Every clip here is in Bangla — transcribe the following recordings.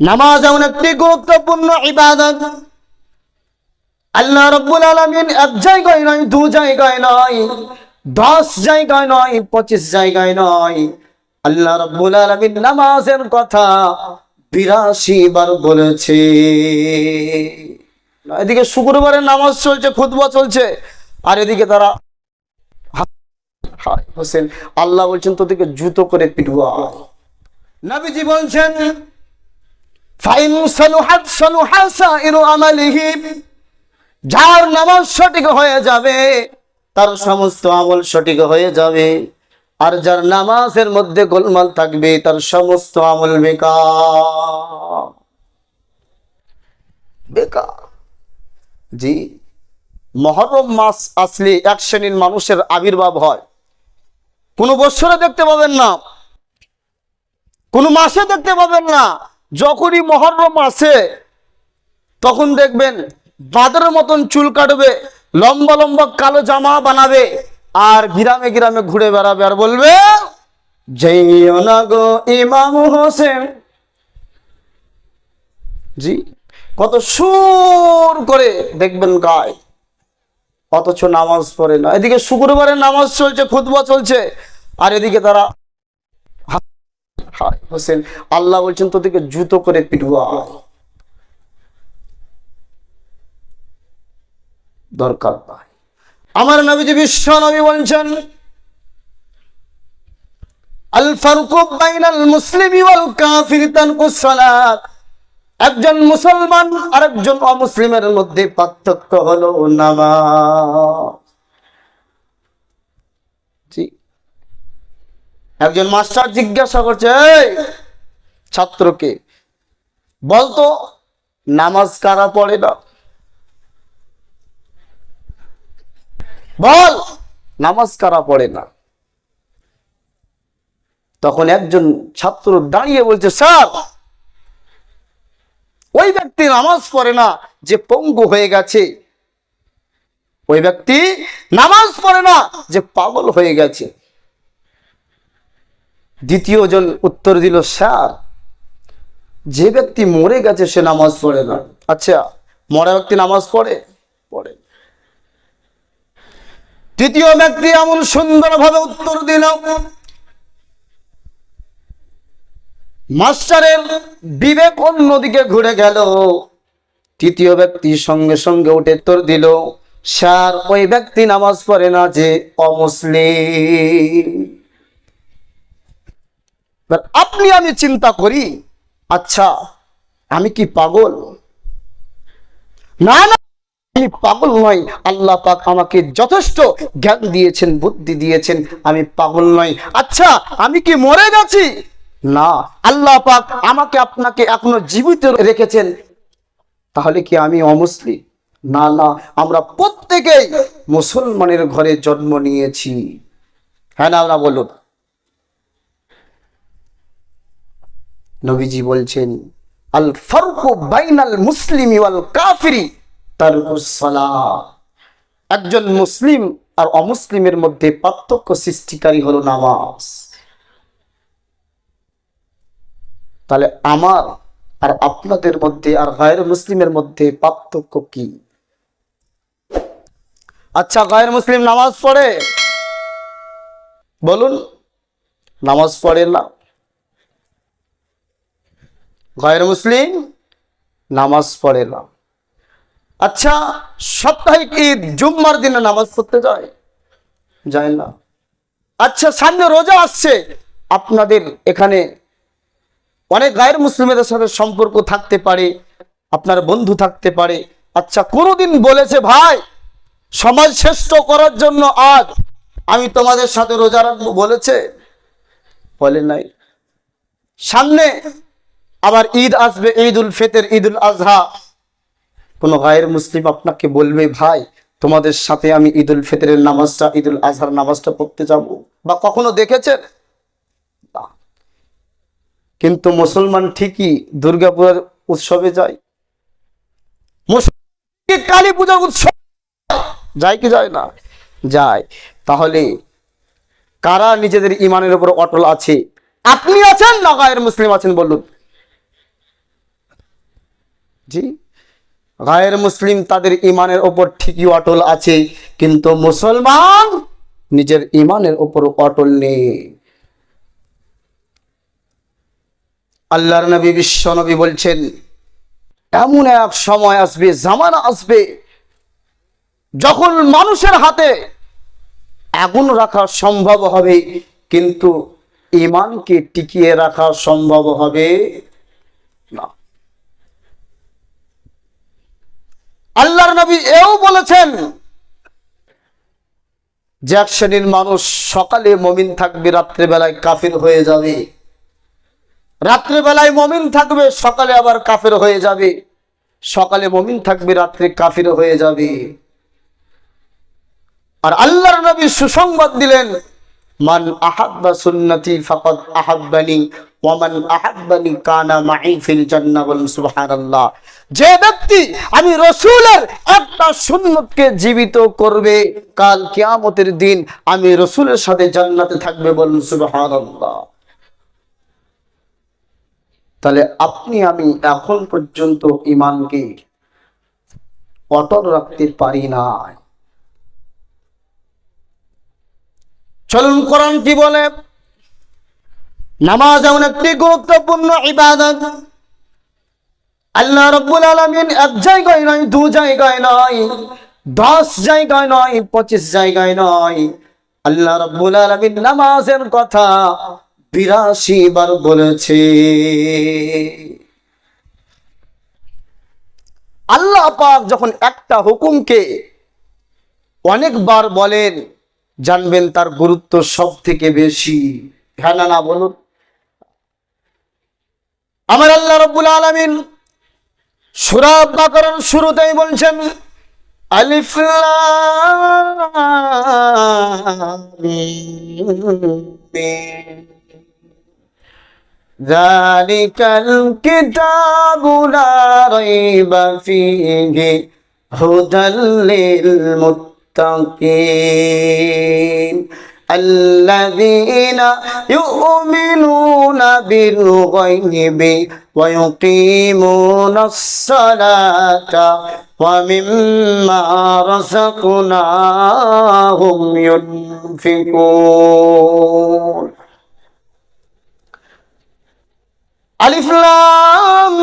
নামাজ এমন একটি গুরুত্বপূর্ণ ইবাদত। আল্লাহ রব্বুল আলমিন এক জায়গায় নয়, দু জায়গায় নয়, দশ জায়গায় নয়, পঁচিশ জায়গায় নয়। আল্লাহ রব্বুল আলমিন নামাজের কথা বিরাশি বার বলেছে। এদিকে শুক্রবারের নামাজ চলছে, খুতবা চলছে, আর এদিকে তারা হোসেন, আল্লাহ বলছেন, তোদেরকে জুতো করে পিটবা নবীজি বলছেন যার নামাজ সঠিক হয়ে যাবে, তার সমস্ত আমল সঠিক হয়ে যাবে। আর যার নামাজের মধ্যে গোলমাল থাকবে, তার সমস্ত আমল বেকার। বেকার। জি। মহরম মাস আসলে এক শ্রেণির মানুষের আবির্ভাব হয়। কোনো বৎসরে দেখতে পাবেন না। কোনো মাসে দেখতে পাবেন না। যখনই মহরম আসে, তখন দেখবেন বাঁদরের মতন চুল কাটবে, লম্বা লম্বা কালো জামা বানাবে, আর গ্রামে গ্রামে ঘুরে বেড়াবে আর বলবে গো ইমাম হোসেন। জি, কত সুর করে দেখবেন গায়, অথচ নামাজ পড়ে না। এদিকে শুক্রবারের নামাজ চলছে, খুতবা চলছে, আর এদিকে তারা হোসেন, আল্লাহ বলছেন তোদেরকে জুতো করে পিটবা দরকার নাই। আমার নবীজি বিশ্ব নবী বলছেন একজন মুসলমান আর একজন অমুসলিমের মধ্যে পার্থক্য হলো নামাজ জি। একজন মাস্টার জিজ্ঞাসা করছে ছাত্রকে, বলতো, নামাজ কারা পড়ে না? বল, নামাজ কারা পড়ে না? তখন একজন ছাত্র দাঁড়িয়ে বলছে, স্যার, ওই ব্যক্তি নামাজ পড়ে না, যে পঙ্গু হয়ে গেছে। ওই ব্যক্তি নামাজ পড়ে না, যে পাগল হয়ে গেছে। দ্বিতীয় জন উত্তর দিল, স্যার, যে ব্যক্তি মরে গেছে সে নামাজ পড়ে না। আচ্ছা মরা ব্যক্তি নামাজ পড়ে? পড়ে। তৃতীয় ব্যক্তি এমন সুন্দরভাবে উত্তর দিল, মাস্টারের বিবেক অন্যদিকে ঘুরে গেল। তৃতীয় ব্যক্তি সঙ্গে সঙ্গে উঠে তোর দিল, স্যার, ওই ব্যক্তি নামাজ পড়ে না যে অমুসলিম। এবার আপনি আমি চিন্তা করি আচ্ছা আমি কি পাগল? না না, আমি পাগল নই। আল্লাহ পাক আমাকে যথেষ্ট জ্ঞান দিয়েছেন, বুদ্ধি দিয়েছেন, আমি পাগল নই। আচ্ছা আমি কি মরে গেছি? না, আল্লাহ পাক আমাকে আপনাকে এখনও জীবিত রেখেছেন। তাহলে কি আমি অমুসলিম? না না, আমরা প্রত্যেকেই মুসলমানের ঘরে জন্ম নিয়েছি। হ্যাঁ না না, বলুন। নবীজি বলছেন, আল ফারুকু বাইনাল মুসলিমি ওয়াল কাফিরি একজন মুসলিম আর অমুসলিমের মধ্যে পার্থক্য সৃষ্টিকারী হলো নামাজ। তাহলে আমার আর আপনাদের মধ্যে আর গায়ের মুসলিমের মধ্যে পার্থক্য কি? আচ্ছা গায়ের মুসলিম নামাজ পড়ে? বলুন, নামাজ পড়ে না? গায়ের মুসলিম নামাজ পড়ে না। আচ্ছা সাপ্তাহিক ঈদ জুম্মার দিনে নামাজ পড়তে যায়? যায় না। আচ্ছা সামনে রোজা আসছে। আপনাদের এখানে অনেক গায়ের মুসলিমদের সাথে সম্পর্ক থাকতে পারে, আপনার বন্ধু থাকতে পারে। আচ্ছা কোনোদিন বলেছে, ভাই, সমাজ শ্রেষ্ঠ করার জন্য আজ আমি তোমাদের সাথে রোজা রাখব। বলেছে? বলে নাই। সামনে আবার ঈদ আসবে ঈদ উল ফেতের ঈদ উল আজহা। কোন গায়ের মুসলিম আপনাকে বলবে, ভাই, তোমাদের সাথে আমি ঈদ উল ফিতরের নামাজটা ঈদ উল আজহার নামাজটা পড়তে যাব। বা কখনো দেখেছেন? কিন্তু মুসলমান ঠিকই দুর্গাপূজার উৎসবে যায়। কালী পূজার উৎসব যায়। কি যায় না? যায়। তাহলে কারা নিজেদের ইমানের উপর অটল আছে? আপনি আছেন না গায়ের মুসলিম আছেন বলুন। জি। গায়ের মুসলিম তাদের ইমানের ওপর ঠিকই অটল আছে, কিন্তু মুসলমান নিজের ইমানের ওপর অটল নেই। আল্লাহর নবী, বিশ্ব নবী বলছেন, এমন এক সময় আসবে, জামানা আসবে, যখন মানুষের হাতে আগুন রাখা সম্ভব হবে, কিন্তু ইমানকে টিকিয়ে রাখা সম্ভব হবে না। আল্লাহর নবী এও বলেছেন, যে এক শ্রেণির মানুষ সকালে মমিন থাকবে, রাত্রেবেলায় কাফির হয়ে যাবে। রাত্রেবেলায় মমিন থাকবে, সকালে আবার কাফের হয়ে যাবে। সকালে মমিন থাকবে, রাত্রে কাফির হয়ে যাবে। আর আল্লাহর নবী সুসংবাদ দিলেন মান আহাব্বা সুন্নতি ফাকাদ আহাব্বানি ওয়ামান আহাব্বানি কানা মাই ফিল জান্নাহ বলুন সুবহানাল্লাহ। যে ব্যক্তি আমি রসুলের একটা সুন্নতকে জীবিত করবে, কাল কিয়ামতের দিন আমি রসুলের সাথে জান্নাতে থাকবে বলুন সুবহানাল্লাহ। তাহলে আপনি আমি এখন পর্যন্ত ইমানকে অটল রাখতে পারি না চলুন কোরআন কি বলে? নামাজ এমন একটি গুরুত্বপূর্ণ ইবাদত। আল্লাহ রব্বুল আলমিন এক জায়গায় নয়, দু জায়গায় নয়, দশ জায়গায় নয়, পঁচিশ জায়গায় নয়। আল্লাহ রব্বুল আলমিন নামাজের কথা বিরাশি বার বলেছে। আল্লাহ পাক যখন একটা হুকুমকে অনেকবার বলেন জানবেন তার গুরুত্ব সব থেকে বেশি হ্যাঁ না না বলুন আমার আল্লাহ রব্বুল আলমিন সুরাব বাকরণ শুরুতেই বলছেন আলিফ লাম মিম। ذلك الكتاب لا ريب فيه هدى للمتقين الذين يؤمنون بالغيب ويقيمون الصلاة ومما رزقناهم ينفقون. ألف لام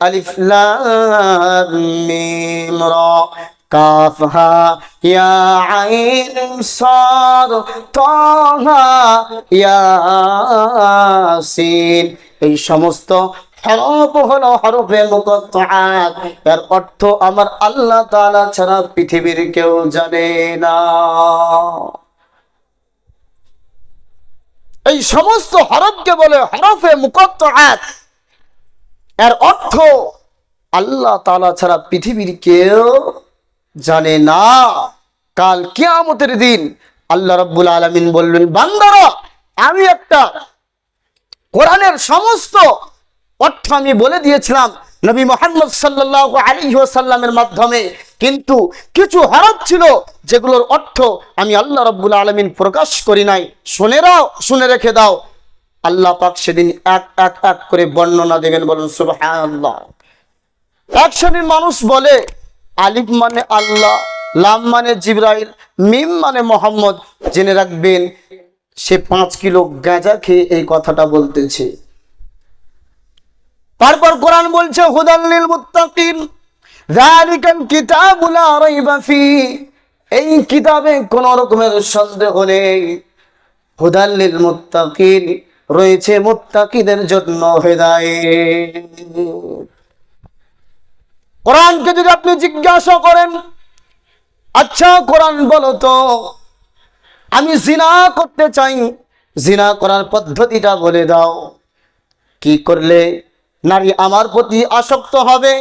ألف لام ميم را كافها يا عين صاد طه ইয়াসিন এই সমস্ত হরফ হলো হরফে মুকত্তাআত এর অর্থ আমার আল্লাহ তাআলা ছাড়া পৃথিবীর কেউ জানে না এই সমস্ত হরফকে বলে হরফে মুকত্তাআত এর অর্থ আল্লাহ তালা ছাড়া পৃথিবীর কেউ জানে না। কাল কিয়ামতের দিন আল্লাহ রাব্বুল আলামিন বলবেন, বান্দারা, আমি একটা কোরআনের সমস্ত অর্থ আমি বলে দিয়েছিলাম নবী মোহাম্মদ সাল্লাল্লাহু আলাইহি ওয়াসাল্লামের মাধ্যমে। কিন্তু কিছু হরফ ছিল যেগুলোর অর্থ আমি আল্লাহ রাব্বুল আলামিন প্রকাশ করি নাই। শুনে রাও, শুনে রেখে দাও। আল্লাহ পাক সেদিন এক এক এক করে বর্ণনা দেবেন, বলুন, সুবহানাল্লাহ। এক শ্রেণির মানুষ বলে, আলিফ মানে আল্লাহ, লাম মানে জিব্রাইল, মিম মানে মোহাম্মদ। জেনে রাখবেন, সে পাঁচ কিলো গাঁজা খেয়ে এই কথাটা বলতেছে। তারপর কোরআন বলছে হুদাল্লিল মুত্তাকিন, যালিকাল কিতাবু লা রাইবা ফি। এই কিতাবে কোন রকমের সন্দেহ নেই। হুদাল্লিল মুত্তাকিন রয়েছে মুত্তাকিদের জন্য হেদায়েত। কোরআনকে যদি আপনি জিজ্ঞাসা করেন আচ্ছা কোরআন বলো তো, আমি জিনা করতে চাই, জিনা করার পদ্ধতিটা বলে দাও। কি করলে নারী আমার প্রতি আসক্ত হবে?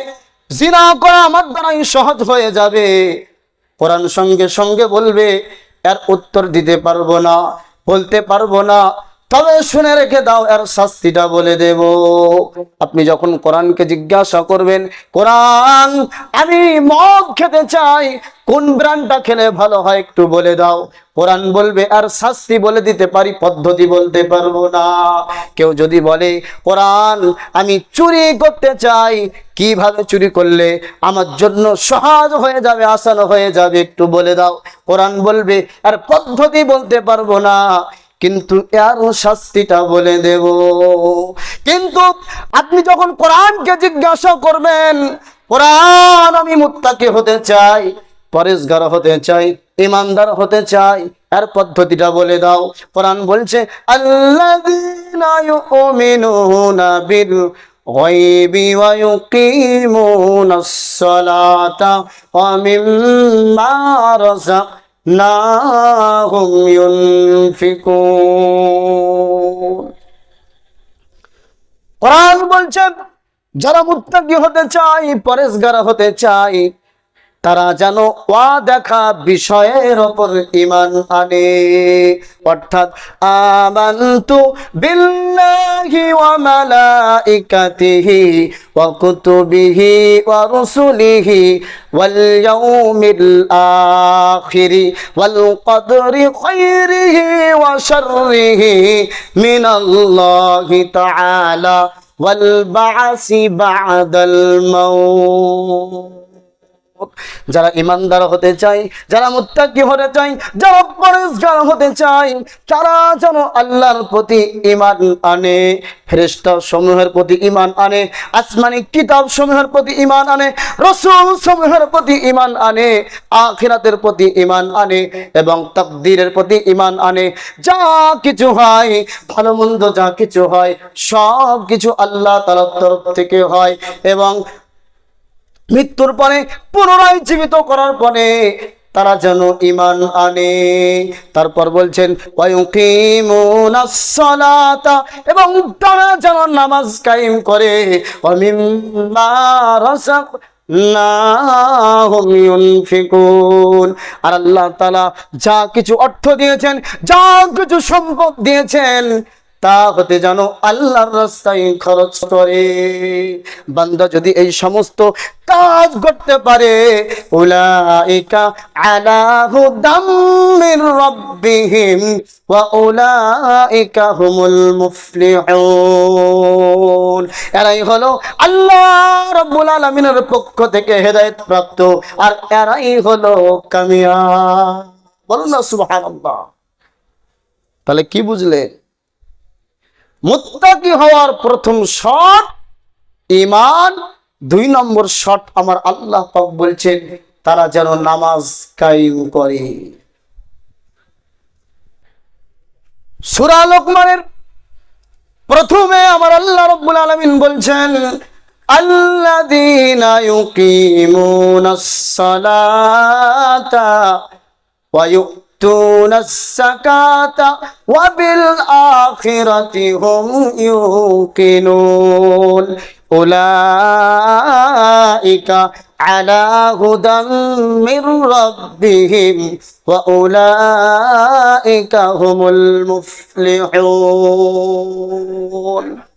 জিনা করা আমার দ্বারাই সহজ হয়ে যাবে। কোরআন সঙ্গে সঙ্গে বলবে, এর উত্তর দিতে পারব না, বলতে পারব না। তবে শুনে রেখে দাও, এর শাস্তিটা বলে দেব। আপনি যখন কোরআনকে জিজ্ঞাসা করবেন, কোরআন, আমি মদ খেতে চাই, কোন ব্র্যান্ডটা খেলে ভালো হয় একটু বলে দাও। কোরআন বলবে আর শাস্তি বলে দিতে পারি, পদ্ধতি বলতে পারব না। কেউ যদি বলে, কোরআন, আমি চুরি করতে চাই, কীভাবে চুরি করলে আমার জন্য সহজ হয়ে যাবে, আসান হয়ে যাবে, একটু বলে দাও। কোরআন বলবে আর পদ্ধতি বলতে পারব না। কিন্তু এর শাস্তিটা বলে দেব কিন্তু আপনি যখন কোরআনকে জিজ্ঞাসা করবেন কোরআন আমি মুত্তাকি হতে চাই পরেশগার হতে চাই ইমানদার হতে চাই এর পদ্ধতিটা বলে দাও কোরআন বলছে আল্লাযীনা ইউমিনুনা বিল غيب ويقيمون الصلاة ومما رزقناهم ينفقون কোরআন বলছেন যারা মুত্তাকি হতে চাই পরেশগার হতে চাই তারা যেন ওয়া দেখা বিষয়ের ওপর ইমান আনে। অর্থাৎ, আমান্তু বিল্লাহি ওয়া মালাইকাতিহি ওয়া কুতুবিহি ওয়া রুসুলিহি ওয়াল ইয়াউমিল আখিরি ওয়াল কদরি খাইরিহি ওয়া শাররিহি মিনাল্লাহি তাআলা বা'সি বা'দাল মাউত। যারা ইমানদার হতে চাই যারা মুত্তাকি হতে চাই যারা পরেশগার হতে চাই তারা যেন আল্লাহর প্রতি ইমান আনে, ফেরেশতা সমূহের প্রতি ইমান আনে, আসমানি কিতাব সমূহের প্রতি ইমান আনে, রসুল সমূহের প্রতি ইমান আনে, আখিরাতের প্রতি ইমান আনে এবং তাকদীরের প্রতি ইমান আনে। যা কিছু হয়, ভালো মন্দ যা কিছু হয় সব কিছু আল্লাহ তাআলার তরফ থেকে হয় এবং মৃত্যুর পরে পুনরায় জীবিত করার পরে তারা যেন ইমান আনে। তারপর বলছেন এবং তারা যেন নামাজ কায়েম করে। আর আল্লাহ তাআলা যা কিছু অর্থ দিয়েছেন, যা কিছু সম্পদ দিয়েছেন তা হতে জানো আল্লাহর রাস্তায় খরচ করে। বান্দা যদি এই সমস্ত কাজ করতে পারে, উলাইকা আলা হুদাম মির রাব্বিহিম ওয়া উলাইকা হুমুল মুফলিহুন। এরাই হলো আল্লাহ রাব্বুল আলামিনের পক্ষ থেকে হেদায়েত প্রাপ্ত, আর এরাই হলো কামিয়াব। বলুন না সুবহানাল্লাহ। তাহলে কি বুঝলেন? মুত্তাকি হওয়ার প্রথম শট ইমান দুই নম্বর শট আমার আল্লাহ পাক বলছেন, তারা যেন নামাজ কায়েম করে। সূরা লোকমানের প্রথমে আমার আল্লাহ রাব্বুল আলামিন বলছেন ইউকিমুনাস সালাতা ওয়া يؤتون الزكاة وبالآخرة هم يوقنون أولئك على هدى من ربهم وأولئك هم المفلحون